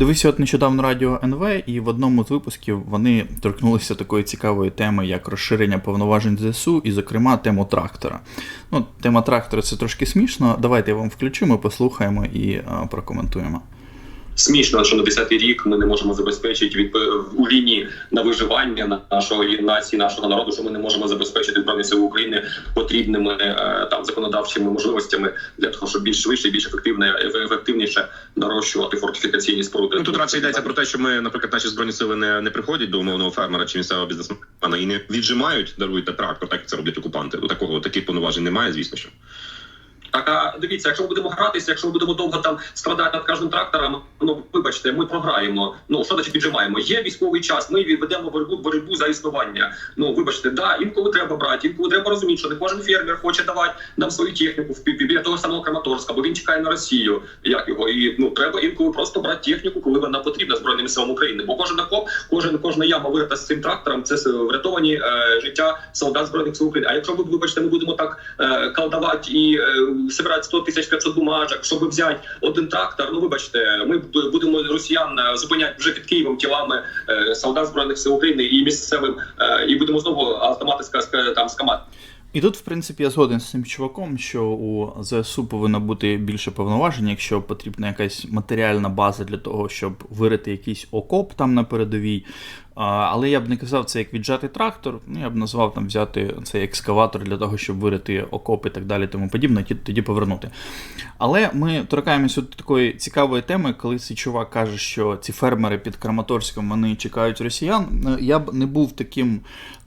Дивився от нещодавно радіо НВ, і в одному з випусків вони торкнулися такої цікавої теми, як розширення повноважень ЗСУ, і, зокрема, тему трактора. Ну, тема трактора це трошки смішно. Давайте я вам включу, ми послухаємо і прокоментуємо. Смішно, що на 10-й рік ми не можемо забезпечити від у лінії на виживання нашої нації, нашого народу, що ми не можемо забезпечити збройні сили України потрібними е, там законодавчими можливостями для того, щоб більш швидше, більш ефективно, ефективніше нарощувати фортифікаційні споруди. Ну тут радше йдеться про те, що ми, наприклад, наші збройні сили не, не приходять до умовного фермера чи місцевого бізнесмена і не віджимають, даруйте трактор, так як це роблять окупанти. У такого таких повноважень немає, звісно, що. Так, а дивіться, якщо ми будемо гратися, якщо ми будемо довго там страдати над кожним трактором, ну вибачте, ми програємо. Ну що значить піджимаємо? Є військовий час. Ми відведемо боротьбу боротьбу за існування. Ну вибачте, да, інколи треба брати, інколи треба розуміти, що не кожен фермер хоче давати нам свою техніку в біля того самого Краматорська, бо він чекає на Росію. Як його і ну треба інколи просто брати техніку, коли вона потрібна збройним силам України. Бо кожен окоп, кожен кожна яма вирита з цим трактором. Це врятовані е, життя солдат збройних сил України. А якщо ви вибачте, ми будемо так е, колдувати і е, собирати 100 тисяч 500 бумажок, щоб взяти один трактор. Ну вибачте, ми будемо росіян е, зупиняти вже під Києвом тілами е, солдат збройних сил України і місцевим, е, і будемо знову автомати там скамати. І тут, в принципі, я згоден з цим чуваком, що у ЗСУ повинно бути більше повноважень, якщо потрібна якась матеріальна база для того, щоб вирити якийсь окоп там на передовій. Але я б не казав це як віджати трактор, ну я б назвав там взяти цей екскаватор для того, щоб вирити окоп і так далі, тому подібне, тоді повернути. Але ми торкаємося до такої цікавої теми, коли цей чувак каже, що ці фермери під Краматорськом вони чекають росіян. Ну, я б не був таким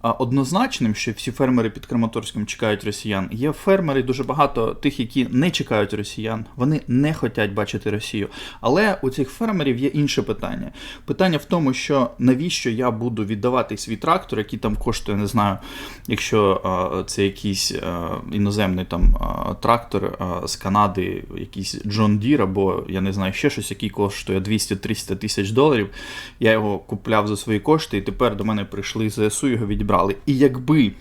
однозначним, що всі фермери під Краматорськом чекають росіян. Є фермери дуже багато тих, які не чекають росіян, вони не хочуть бачити Росію. Але у цих фермерів є інше питання. Питання в тому, що навіщо я буду віддавати свій трактор, який там коштує, не знаю, якщо це якийсь іноземний там трактор з Канади, якийсь John Deere, або я не знаю ще щось, який коштує 200-300 тисяч доларів. Я його купляв за свої кошти, і тепер до мене прийшли ЗСУ, його відібрали. І якби.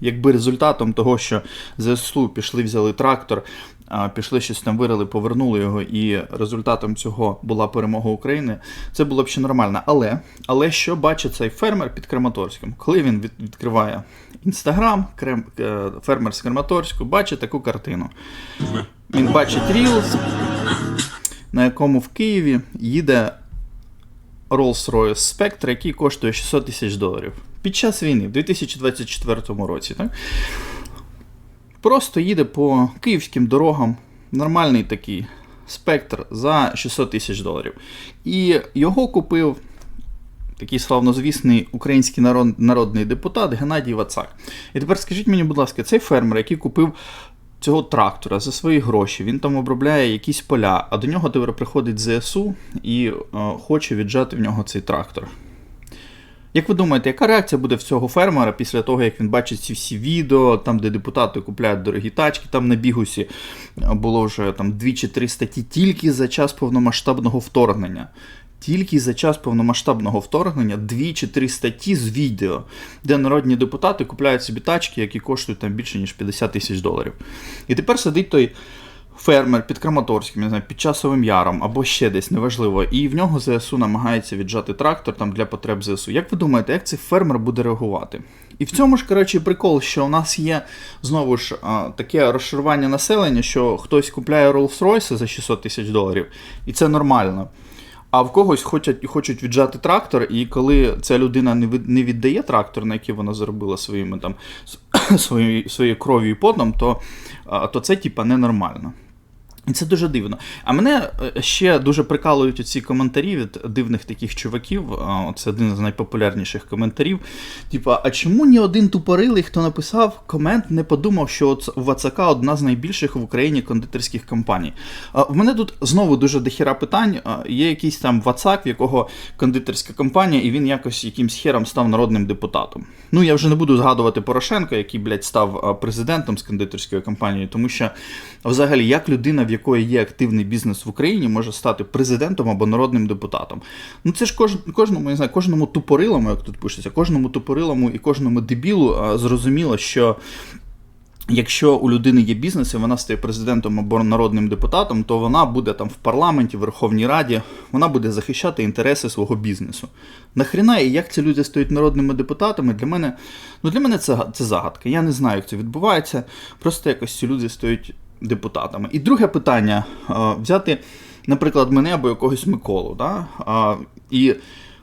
Якби результатом того, що ЗСУ пішли, взяли трактор, пішли щось там вирили, повернули його, і результатом цього була перемога України, це було б ще нормально. Але але що бачить цей фермер під Краматорськом? Коли він від, відкриває інстаграм, крем, е, фермер з Краматорську, бачить таку картину. Він бачить Reels, на якому в Києві їде Rolls-Royce Spectre, який коштує 600 тисяч доларів. Під час війни, в 2024 році. так? Просто їде по київським дорогам, нормальний такий спектр за 600 тисяч доларів. І його купив такий славнозвісний український народ, народний депутат Геннадій Вацак. І тепер скажіть мені, будь ласка, цей фермер, який купив цього трактора за свої гроші, він там обробляє якісь поля, а до нього тепер приходить ЗСУ і е, хоче віджати в нього цей трактор. Як ви думаєте, яка реакція буде в цього фермера після того, як він бачить ці всі відео, там, де депутати купляють дорогі тачки, там на бігусі було вже там дві чи три статті тільки за час повномасштабного вторгнення. Тільки за час повномасштабного вторгнення дві чи три статті з відео, де народні депутати купляють собі тачки, які коштують там більше ніж 50 тисяч доларів. І тепер сидить той фермер під Краматорським, не знаю, під часовим яром або ще десь, неважливо. І в нього ЗСУ намагається віджати трактор там для потреб ЗСУ. Як ви думаєте, як цей фермер буде реагувати? І в цьому ж, коротше, прикол, що у нас є знову ж таке розшарування населення, що хтось купляє Rolls-Royce за 600 тисяч доларів, і це нормально. А в когось хочуть хочуть віджати трактор, і коли ця людина не віддає трактор, на який вона заробила своїми там своєю своєю кров'ю і потом, то то це типа ненормально. І це дуже дивно. А мене е, ще дуже прикалують ці коментарі від дивних таких чуваків. Це один з найпопулярніших коментарів. Типа, а чому ні один тупорилий, хто написав комент, не подумав, що у Вацака одна з найбільших в Україні кондитерських компаній? В мене тут знову дуже дохіра питань. Є якийсь там Вацак, в якого кондитерська компанія, і він якось якимсь хером став народним депутатом. Ну я вже не буду згадувати Порошенка, який, блядь, став президентом з кондитерської компанії, тому що взагалі як людина, в якої є активний бізнес в Україні, може стати президентом або народним депутатом. Ну це ж кож, кожному, не знаю, кожному тупорилому, як тут пишеться, кожному тупорилому і кожному дебілу зрозуміло, що. Якщо у людини є бізнес і вона стає президентом або народним депутатом, то вона буде там в парламенті, в Верховній Раді, вона буде захищати інтереси свого бізнесу. Нахріна і як ці люди стають народними депутатами, для мене, ну для мене це, це загадка. Я не знаю, як це відбувається. Просто якось ці люди стають депутатами. І друге питання: е, взяти, наприклад, мене або якогось Миколу. Да? І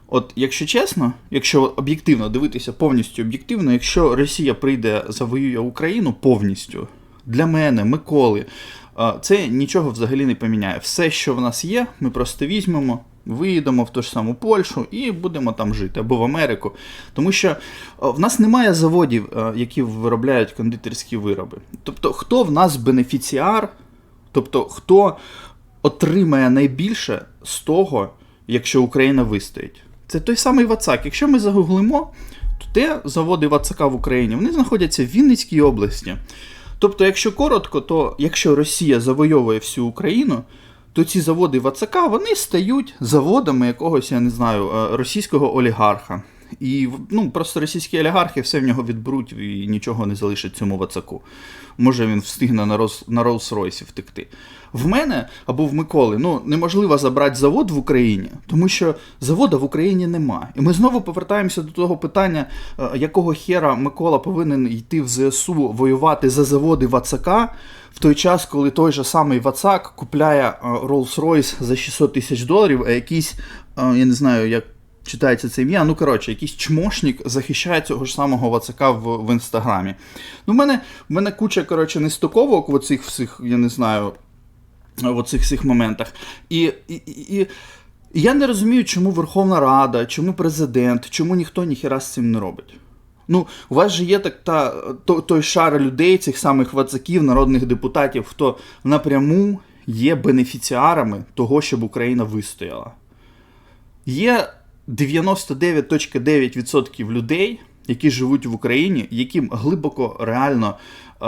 От, якщо чесно, якщо об'єктивно дивитися повністю об'єктивно, якщо Росія прийде завоює Україну повністю, для мене, Миколи, це нічого взагалі не поміняє. Все, що в нас є, ми просто візьмемо, виїдемо в ту ж саму Польщу і будемо там жити або в Америку. Тому що в нас немає заводів, які виробляють кондитерські вироби. Тобто, хто в нас бенефіціар, тобто хто отримає найбільше з того, якщо Україна вистоїть. Це той самий Вацак. Якщо ми загуглимо, то те заводи Вацака в Україні вони знаходяться в Вінницькій області. Тобто, якщо коротко, то якщо Росія завойовує всю Україну, то ці заводи Вацака вони стають заводами якогось, я не знаю, е, російського олігарха. І ну, просто російські олігархи все в нього відберуть і нічого не залишить цьому Вацаку. Може він встигне на, Рос, на Rolls-Royce втекти. В мене або в Миколи ну, неможливо забрати завод в Україні, тому що завода в Україні нема. І ми знову повертаємося до того питання, е, якого хера Микола повинен йти в ЗСУ воювати за заводи Вацака в той час, коли той же самий Вацак купляє е, Rolls-Royce за 600 тисяч доларів, а якийсь, е, я не знаю, як читається це ім'я. Ну, коротше, якийсь чмошник захищає цього ж самого Вацака в, в інстаграмі. Ну, в мене, в мене куча, коротше, нестиковок в оцих всіх, я не знаю, в оцих всіх моментах. І, і, і, і я не розумію, чому Верховна Рада, чому президент, чому ніхто ніхіра з цим не робить. Ну, у вас же є так та, то, той шар людей, цих самих вацаків, народних депутатів, хто напряму є бенефіціарами того, щоб Україна вистояла. Є 99.9% людей, які живуть в Україні, яким глибоко реально е,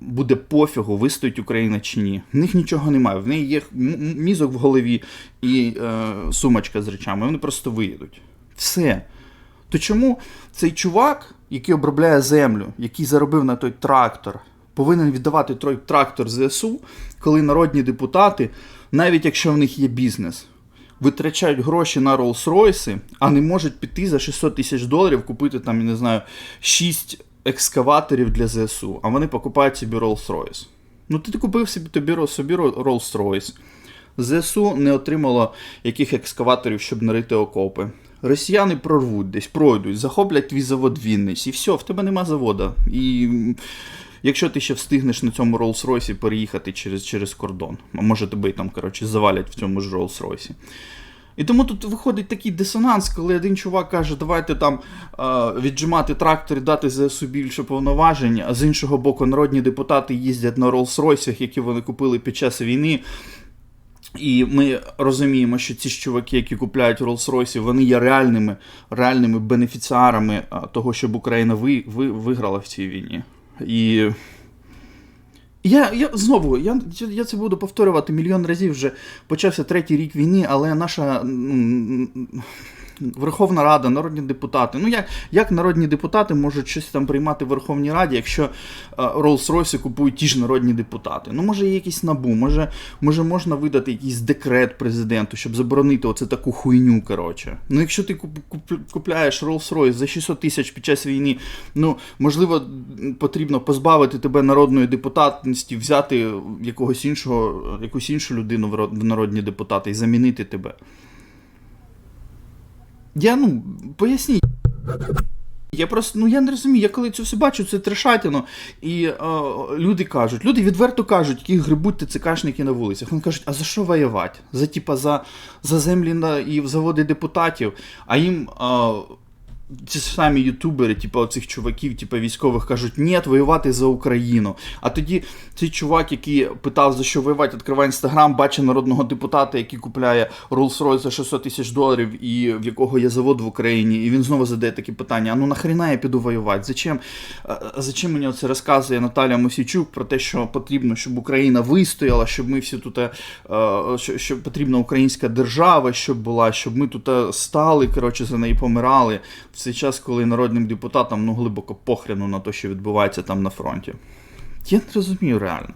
буде пофігу, вистоїть Україна чи ні. В них нічого немає. В неї є мізок в голові і е, сумочка з речами. Вони просто виїдуть. Все. То чому цей чувак, який обробляє землю, який заробив на той трактор, повинен віддавати той трактор ЗСУ, коли народні депутати, навіть якщо в них є бізнес, витрачають гроші на Rolls-Royce, а не можуть піти за 600 тисяч доларів купити там, я не знаю, 6 екскаваторів для ЗСУ, а вони покупають собі Rolls-Royce. Ну ти купив собі тобі собі Rolls-Royce. ЗСУ не отримало яких екскаваторів, щоб нарити окопи. Росіяни прорвуть десь, пройдуть, захоплять твій завод в Вінниці, і все, в тебе нема завода. І якщо ти ще встигнеш на цьому Rolls-Royce переїхати через, через кордон, а може тебе там, коротше, завалять в цьому ж Rolls-Royce. І тому тут виходить такий дисонанс, коли один чувак каже, давайте там е, віджимати трактор і дати ЗСУ більше повноважень, а з іншого боку, народні депутати їздять на Rolls-Royce, які вони купили під час війни. І ми розуміємо, що ці ж чуваки, які купляють Rolls-Royce, вони є реальними, реальними бенефіціарами того, щоб Україна ви, ви, виграла в цій війні. І я, я знову, я, я це буду повторювати мільйон разів. Вже почався третій рік війни, але наша Верховна Рада, народні депутати. Ну як, як народні депутати можуть щось там приймати в Верховній Раді, якщо е, Rolls-Royce купують ті ж народні депутати? Ну, може, є якийсь набу, може, може можна видати якийсь декрет президенту, щоб заборонити оце таку хуйню. коротше. Ну, якщо ти куп, куп, купляєш Rolls-Royce за 600 тисяч під час війни, ну можливо, потрібно позбавити тебе народної депутатності, взяти якогось іншого, якусь іншу людину в народні депутати і замінити тебе. Я ну поясніть. Я просто ну я не розумію. Я коли це все бачу, це трешатіно. І е, люди кажуть, люди відверто кажуть, які грибуть ТЦКшники на вулицях. Вони кажуть, а за що воювати? За типа за, за землі на і заводи депутатів, а їм. Е, ці самі ютубери, типу оцих чуваків, типу військових, кажуть, ні, воювати за Україну. А тоді цей чувак, який питав, за що воювати, відкриває інстаграм, бачить народного депутата, який купляє Rolls-Royce за 600 тисяч доларів, і в якого є завод в Україні, і він знову задає такі питання: а ну нахрена я піду воювати? Зачем, зачем мені це розказує Наталя Мосійчук про те, що потрібно, щоб Україна вистояла, щоб ми всі тут, е, що, що потрібна українська держава, щоб була, щоб ми тут е, стали, коротше, за неї помирали цей час, коли народним депутатам ну глибоко похрену на те, що відбувається там на фронті. Я не розумію реально.